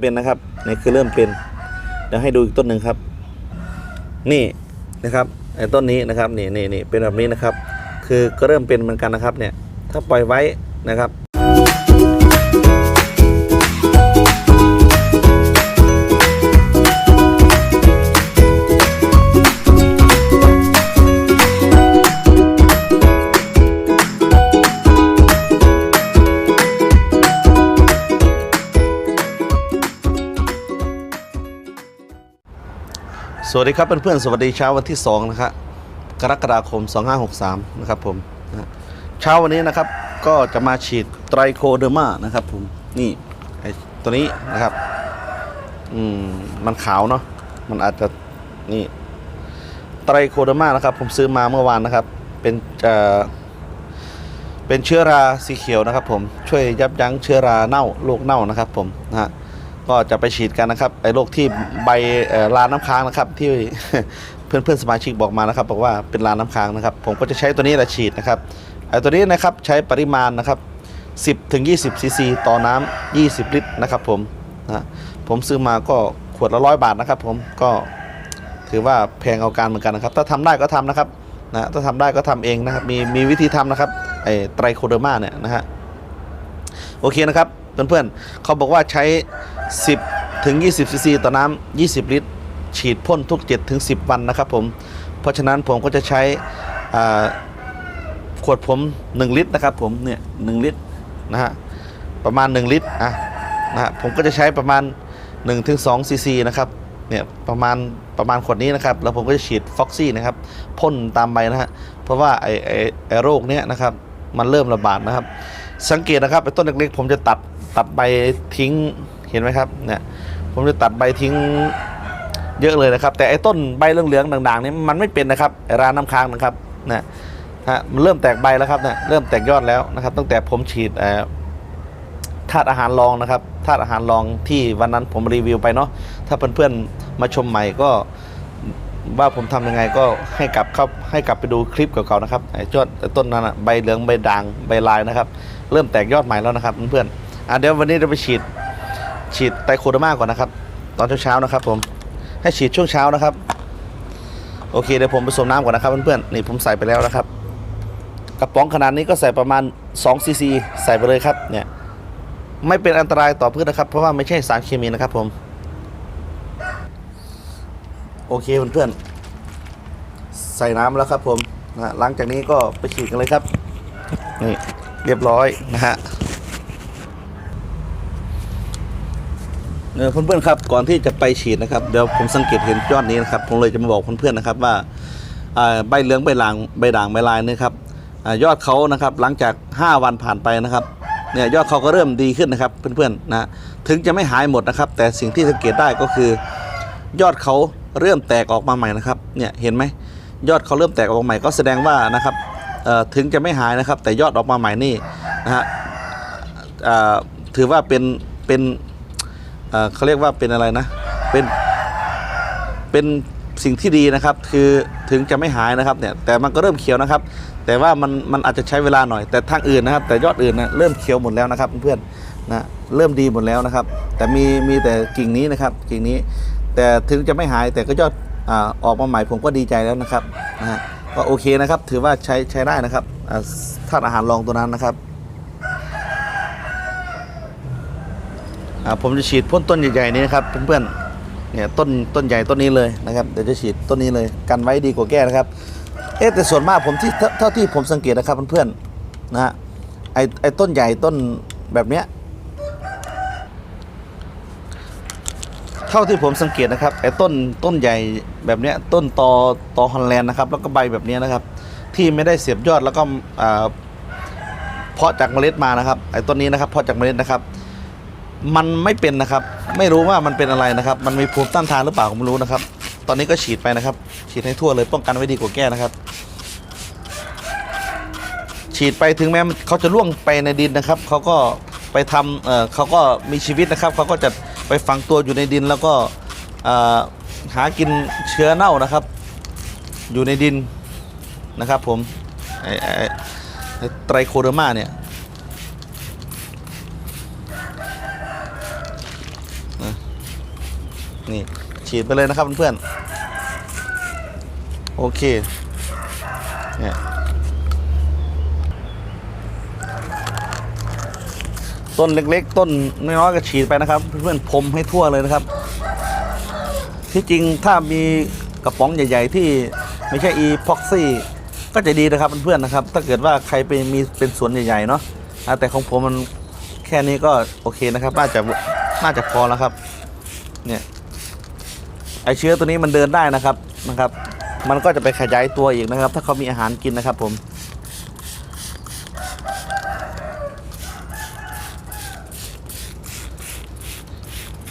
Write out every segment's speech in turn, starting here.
เป็นนะครับนี่คือเริ่มเป็นเดี๋ยวให้ดูอีกต้นหนึ่งครับ นี่นะครับไอ้ต้นนี้นะครับนี่นี่นี่เป็นแบบนี้นะครับ คือก็เริ่มเป็นเหมือนกันนะครับเนี่ยถ้าปล่อยไว้นะครับ สวัสดีครับเพื่อนๆสวัสดีเช้าวันที่2นะครับกรกฎาคม 2563 นะครับผมนะเช้าวันนี้นะครับก็จะมาฉีดไตรโคเดอร์มานะครับผมนี่ไอตัวนี้นะครับอืมมันขาวเนาะมันอาจจะนี่ไตรโคเดอร์มานะครับผมซื้อมาเมื่อวานนะครับเป็นเอ่อเป็นเชื้อราสีเขียวนะครับผมช่วยยับยั้งเชื้อราเน่าโรคเน่านะครับผมนะฮะ ก็จะไปฉีดกันนะครับไอ้โรคที่ใบลานน้ำค้างนะครับ ที่เพื่อนเพื่อนๆสมาชิกบอกมานะครับ บอกว่าเป็นลานน้ำค้างนะครับ ผมก็จะใช้ตัวนี้แหละฉีดนะครับไอ้ตัวนี้นะครับใช้ปริมาณนะครับ 10ถึง20ซีซีต่อน้ำ20 ลิตรนะครับ ผมนะผมซื้อมาก็ขวดละร้อยบาทนะครับ ผมก็ถือว่าแพงเอาการเหมือนกันนะครับ ถ้าทำได้ก็ทำนะครับนะถ้าทำได้ก็ทำเองนะครับ มีมีวิธีทำนะครับไอ้ไตรโคเดอร์มาเนี่ยนะฮะโอเคนะครับ เพื่อนๆเขาบอกว่าใช้ 10 ถึง 20ซีซีต่อน้ำ20 ลิตร ฉีดพ่นทุก 7 ถึง 10 วันนะครับผม เพราะฉะนั้นผมก็จะใช้ขวดผม 1 ลิตรนะครับผมเนี่ย1ลิตรนะฮะประมาณ 1 ลิตรอะนะฮะผมก็จะใช้ประมาณ1ถึง2ซีซีนะครับเนี่ยประมาณประมาณขวดนี้นะครับแล้วผมก็จะฉีดฟ็อกซี่นะครับพ่นตามใบนะฮะเพราะว่าไอไอไอโรคเนี้ยนะครับมันเริ่มระบาดนะครับ สังเกตนะครับไอต้นเล็กๆผมจะตัด ตัดใบทิ้งเห็นไหมครับเนี่ยผมจะตัดใบทิ้งเยอะเลยนะครับ แต่ไอ้ต้นใบเหลืองๆด่างๆนี่มันไม่เป็นนะครับไอ้ราน้ำค้างนะครับนะฮะมันเริ่มแตกใบแล้วครับเนี่ยเริ่มแตกยอดแล้วนะครับ ตั้งแต่ผมฉีดเอ่อธาตุอาหารรองนะครับธาตุอาหารรองที่วันนั้นผมรีวิวไปเนาะถ้าเพื่อนๆมาชมใหม่ก็ว่าผมทำยังไงก็ให้กลับเข้าให้กลับไปดูคลิปเก่าๆนะครับไอ้ยอดต้นนั้นอะใบเหลืองใบด่างใบลายนะครับ เริ่มแตกยอดใหม่แล้วนะครับเพื่อนๆ อะเดี๋ยววันนี้เราไปฉีด ฉีดไตโคโดมาก่อนนะครับ ตอนเช้าๆนะครับ ผมให้ฉีดช่วงเช้านะครับ โอเคเดี๋ยวผมผสมน้ำก่อนนะครับเพื่อนๆนี่ผมใส่ไปแล้วนะครับกระป๋องขนาดนี้ก็ใส่ประมาณ2ซีซีใส่ไปเลยครับ เนี่ย ไม่เป็นอันตรายต่อพืชนะครับ เพราะว่าไม่ใช่สารเคมีนะครับ ผม โอเคเพื่อนๆใส่น้ำแล้วครับ ผมนะหลังจากนี้ก็ไปฉีดกันเลยครับนี่เรียบร้อยนะฮะ เออเพื่อนๆครับก่อนที่จะไปฉีดนะครับเดี๋ยวผมสังเกตเห็นยอดนี้นะครับผมเลยจะมาบอกเพื่อนๆนะครับว่าใบเหลืองใบหลางใบด่างใบลายนี่ครับยอดเขานะครับหลังจาก 5 วันผ่านไปนะครับเนี่ยยอดเขาก็เริ่มดีขึ้นนะครับเพื่อนๆนะถึงจะไม่หายหมดนะครับ แต่สิ่งที่สังเกตได้ก็คือ ยอดเขาเริ่มแตกออกมาใหม่นะครับเนี่ยเห็นไหมยอดเขาเริ่มแตกออกมาใหม่ก็แสดงว่านะครับถึงจะไม่หายนะครับ แต่ยอดออกมาใหม่นี่นะฮะถือว่าเป็นเป็น เขาเรียกว่าเป็นอะไรนะ เป็นเป็นสิ่งที่ดีนะครับ คือถึงจะไม่หายนะครับเนี่ยแต่มันก็เริ่มเขียวนะครับ แต่ว่ามันมันอาจจะใช้เวลาหน่อย แต่ทางอื่นนะครับ แต่ยอดอื่นนะเริ่มเขียวหมดแล้วนะครับเพื่อนๆนะเริ่มดีหมดแล้วนะครับ แต่มีมีแต่กิ่งนี้นะครับ กิ่งนี้ แต่ถึงจะไม่หายแต่ก็ยอดอออกมาใหม่ผมก็ดีใจแล้วนะครับนะฮะก็โอเคนะครับ ถือว่าใช้ใช้ได้นะครับอ่าธาตุอาหารรองตัวนั้นนะครับอ่า ผมจะฉีดพ่นต้นใหญ่ๆนี้นะครับเพื่อนๆเนี่ยต้นต้นใหญ่ต้นนี้เลยนะครับเดี๋ยวจะฉีดต้นนี้เลยกันไว้ดีกว่าแก้นะครับ เอ๊แต่ส่วนมากผมที่เท่าที่ผมสังเกตนะครับเพื่อนๆนะฮะไอไอต้นใหญ่ต้นแบบเนี้ยเท่าที่ผมสังเกตนะครับไอต้นต้นใหญ่แบบเนี้ยต้นตอตอฮอลแลนด์นะครับ แล้วก็ใบแบบเนี้ยนะครับ ที่ไม่ได้เสียบยอดแล้วก็อ่าเพาะจากเมล็ดมานะครับไอต้นนี้นะครับเพาะจากเมล็ดนะครับ มันไม่เป็นนะครับ ไม่รู้ว่ามันเป็นอะไรนะครับ มันมีภูมิต้านทานหรือเปล่าผมไม่รู้นะครับ ตอนนี้ก็ฉีดไปนะครับ ฉีดให้ทั่วเลยป้องกันไว้ดีกว่าแก้นะครับ ฉีดไปถึงแม้มันเขาจะล่วงไปในดินนะครับเขาก็ไปทำเเขาก็มีชีวิตนะครับเขาก็จะไปฝังตัวอยู่ในดินแล้วก็หากินเชื้อเน่านะครับ อยู่ในดินนะครับผมไอไอ้ไอ้ไตรโคเดอร์มาเนี่ยนะ นี่ฉีดไปเลยนะครับเพื่อนๆโอเคเนี่ยต้นเล็กๆ ต้นน้อยๆก็ฉีดไปนะครับ เพื่อนๆพรมให้ทั่วเลยนะครับ ที่จริงถ้ามีกระป๋องใหญ่ ๆ ที่ไม่ใช่อีพ็อกซี่ก็จะดีนะครับเพื่อนๆนะครับ ถ้าเกิดว่าใครไปมีเป็นสวนใหญ่ๆเนาะแต่ของผมมันแค่นี้ก็โอเคนะครับ น่าจะน่าจะพอแล้วครับ เนี่ย ไอเชื้อตัวนี้มันเดินได้นะครับนะครับ มันก็จะไปขยายตัวอีกนะครับ ถ้าเขามีอาหารกินนะครับผม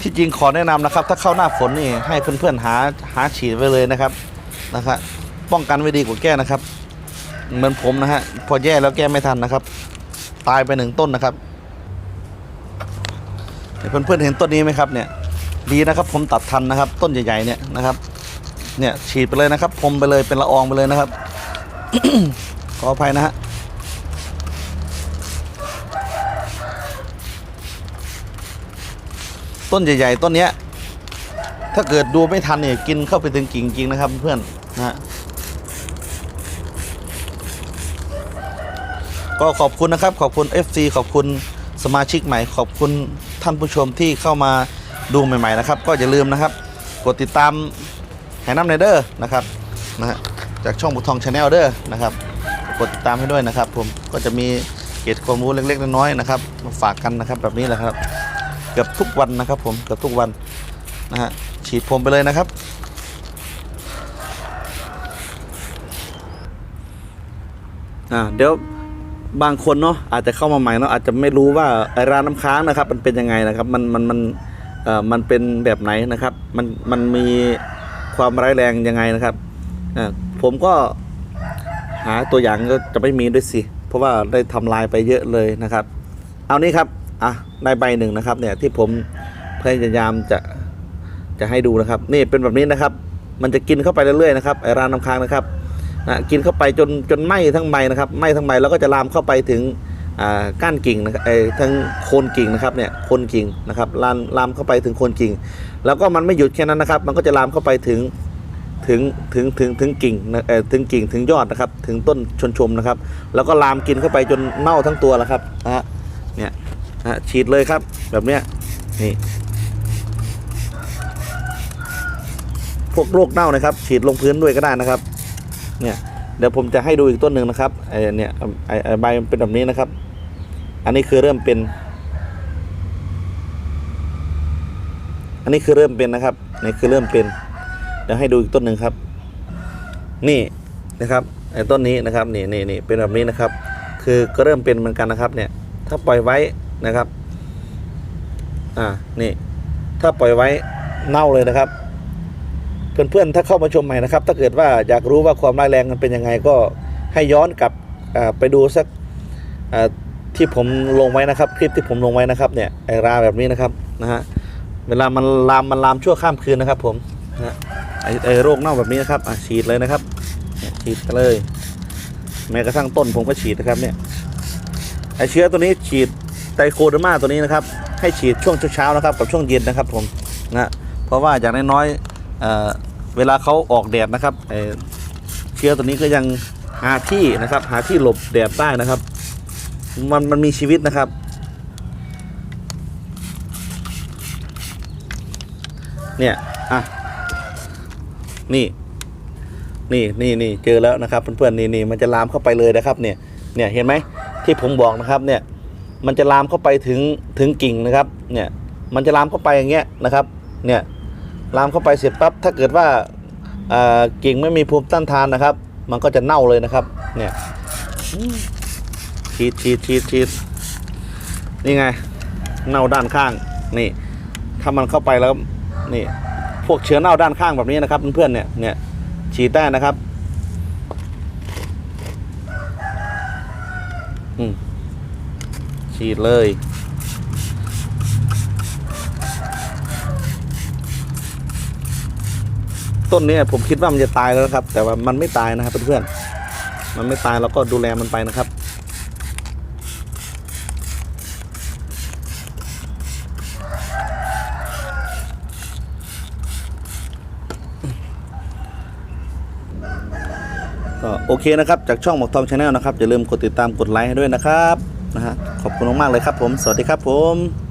ที่จริงขอแนะนำนะครับ ถ้าเข้าหน้าฝนนี่ให้เพื่อนๆหาหาฉีดไว้เลยนะครับนะครับป้องกันไว้ดีกว่าแก้นะครับ เหมือนผมนะฮะพอแย่แล้วแก้ไม่ทันนะครับ ตายไปหนึ่งต้นนะครับเพื่อนๆเห็นต้นนี้ไหมครับเนี่ย ดีนะครับ ผมตัดทันนะครับ ต้นใหญ่ๆเนี่ยนะครับเนี่ยฉีดไปเลยนะครับพรมไปเลยเป็นละอองไปเลยนะครับ ขออภัยนะฮะต้นใหญ่ ๆ ต้นเนี้ย ถ้าเกิดดูไม่ทันเนี่ยกินเข้าไปถึงกิ่งจริงนะครับเพื่อนนะฮะก็ขอบคุณนะครับ ขอบคุณ FC ขอบคุณสมาชิกใหม่ ขอบคุณท่านผู้ชมที่เข้ามา ดูใหม่ๆนะครับ ก็อย่าลืมนะครับ กดติดตามแหน้ำในเดอร์นะครับนะฮะจากช่องบุทองชาแนลเดอร์นะครับ กดติดตามให้ด้วยนะครับ ผมก็จะมีเกร็ดความรู้เล็กๆน้อยๆนะครับมาฝากกันนะครับแบบนี้แหละครับ เกือบทุกวันนะครับ ผมเกือบทุกวันนะฮะฉีดพรมไปเลยนะครับอ่าเดี๋ยวบางคนเนาะอาจจะเข้ามาใหม่เนาะอาจจะไม่รู้ว่าไอร้านน้ำค้างนะครับ มันเป็นยังไงนะครับ มันมันมัน มันเป็นแบบไหนนะครับ มันมันมีความร้ายแรงยังไงนะครับผมก็หาตัวอย่างก็จะไม่มีด้วยสิ เพราะว่าได้ทำลายไปเยอะเลยนะครับ เอานี้ครับอะได้ใบหนึ่งนะครับเนี่ยที่ผมพยายามจะจะให้ดูนะครับ นี่เป็นแบบนี้นะครับ มันจะกินเข้าไปเรื่อยๆนะครับไอรานน้ำค้างนะครับนะกินเข้าไปจนจนไหม้ทั้งใบนะครับไหม้ทั้งใบแล้วก็จะลามเข้าไปถึง ก้านกิ่งนะครับไอทั้งโคนกิ่งนะครับเนี่ยโคนกิ่งนะครับลามลามเข้าไปถึงโคนกิ่ง แล้วก็มันไม่หยุดแค่นั้นนะครับ มันก็จะลามเข้าไปถึงถึงถึงถึงถึงกิ่งเออถึงกิ่งถึงยอดนะครับ ถึงต้นชนชมนะครับ แล้วก็ลามกินเข้าไปจนเน่าทั้งตัวแล้วครับนะฮะเนี่ยนะฮะฉีดเลยครับแบบเนี้ยนี่พวกโรคเน่านะครับ ฉีดลงพื้นด้วยก็ได้นะครับ เนี่ย เดี๋ยวผมจะให้ดูอีกต้นหนึ่งนะครับไอเนี่ยไอใบมันเป็นแบบนี้นะครับ อันนี้คือเริ่มเป็น อันนี้คือเริ่มเป็นนะครับนี่คือเริ่มเป็นเดี๋ยวให้ดูอีกต้นหนึ่งครับ นี่นะครับไอ้ต้นนี้นะครับนี่นี่นี่เป็นแบบนี้นะครับ คือก็เริ่มเป็นเหมือนกันนะครับ เนี่ย ถ้าปล่อยไว้นะครับ อ่านี่ ถ้าปล่อยไว้เน่าเลยนะครับ เพื่อนๆถ้าเข้ามาชมใหม่นะครับ ถ้าเกิดว่าอยากรู้ว่าความร้ายแรงมันเป็นยังไงก็ให้ย้อนกลับไปดูสักที่ผมลงไว้นะครับ คลิปที่ผมลงไว้นะครับเนี่ยไอราแบบนี้นะครับนะฮะเวลามันลามมันลามชั่วข้ามคืนนะครับ ผมนะไอไอโรคเน่าแบบนี้นะครับฉีดเลยนะครับฉีดเลย แม้กระทั่งต้นผมก็ฉีดนะครับเนี่ยไอเชื้อตัวนี้ฉีดไตโคเดอร์มาตัวนี้นะครับ ให้ฉีดช่วงเช้าๆนะครับ กับช่วงเย็นนะครับ ผมนะเพราะว่าอย่างน้อยๆ เเวลาเขาออกแดดนะครับไอ้เชื้อตัวนี้ก็ยังหาที่นะครับ หาที่หลบแดดได้นะครับ มันมันมีชีวิตนะครับ เนี่ยอะนี่นี่นี่นี่เจอแล้วนะครับเพื่อนๆนี่นี่มันจะลามเข้าไปเลยนะครับ เนี่ยเนี่ยเห็นไหมที่ผมบอกนะครับเนี่ยมันจะลามเข้าไปถึงถึงกิ่งนะครับ เนี่ยมันจะลามเข้าไปอย่างเงี้ยนะครับ เนี่ย ลามเข้าไปเสร็จปั๊บถ้าเกิดว่ากิ่งไม่มีภูมิต้านทานนะครับ มันก็จะเน่าเลยนะครับเนี่ยฉีดฉีดฉีดฉีดนี่ไง เน่าด้านข้างนี่ ถ้ามันเข้าไปแล้วนี่พวกเชื้อเน่าด้านข้างแบบนี้นะครับเพื่อนๆเนี่ยเนี่ยฉีดได้นะครับอืมฉีดเลย ต้นนี้ผมคิดว่ามันจะตายแล้วนะครับ แต่ว่ามันไม่ตายนะครับเพื่อนๆมันไม่ตายเราก็ดูแลมันไปนะครับก็โอเคนะครับ จากช่องหมอกทองชาแนลนะครับอย่าลืมกดติดตามกดไลค์ให้ด้วยนะครับนะฮะขอบคุณมากเลยครับผม สวัสดีครับผม